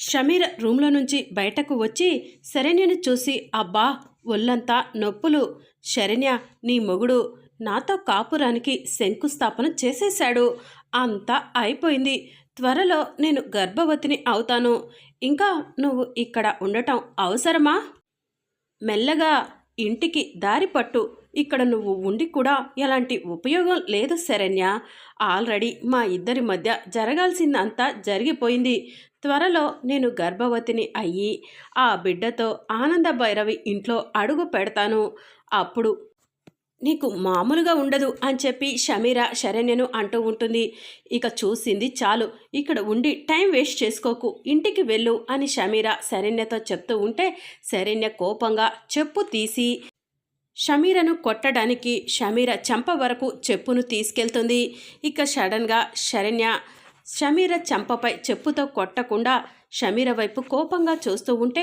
షమీర రూమ్లో నుంచి బయటకు వచ్చి శరణ్యను చూసి అబ్బా ఒళ్ళంతా నొప్పులు. శరణ్య నీ మొగుడు నాతో కాపురానికి శంకుస్థాపన చేసేశాడు. అంతా అయిపోయింది. త్వరలో నేను గర్భవతిని అవుతాను. ఇంకా నువ్వు ఇక్కడ ఉండటం అవసరమా? మెల్లగా ఇంటికి దారి పట్టు. ఇక్కడ నువ్వు ఉండి కూడా ఎలాంటి ఉపయోగం లేదు శరణ్య. ఆల్రెడీ మా ఇద్దరి మధ్య జరగాల్సిందంతా జరిగిపోయింది. త్వరలో నేను గర్భవతిని అయ్యి ఆ బిడ్డతో ఆనంద భైరవి ఇంట్లో అడుగు పెడతాను. అప్పుడు నీకు మామూలుగా ఉండదు అని చెప్పి షమీర శరణ్యను అంటూ ఉంటుంది. ఇక చూసింది చాలు. ఇక్కడ ఉండి టైం వేస్ట్ చేసుకోకు. ఇంటికి వెళ్ళు అని షమీర శరణ్యతో చెప్తూ ఉంటే శరణ్య కోపంగా చెప్పు తీసి షమీరను కొట్టడానికి షమీర చంప వరకు చెప్పును తీసుకెళ్తుంది. ఇక సడన్గా శరణ్య షమీర చంపపై చెప్పుతో కొట్టకుండా షమీర వైపు కోపంగా చూస్తూ ఉంటే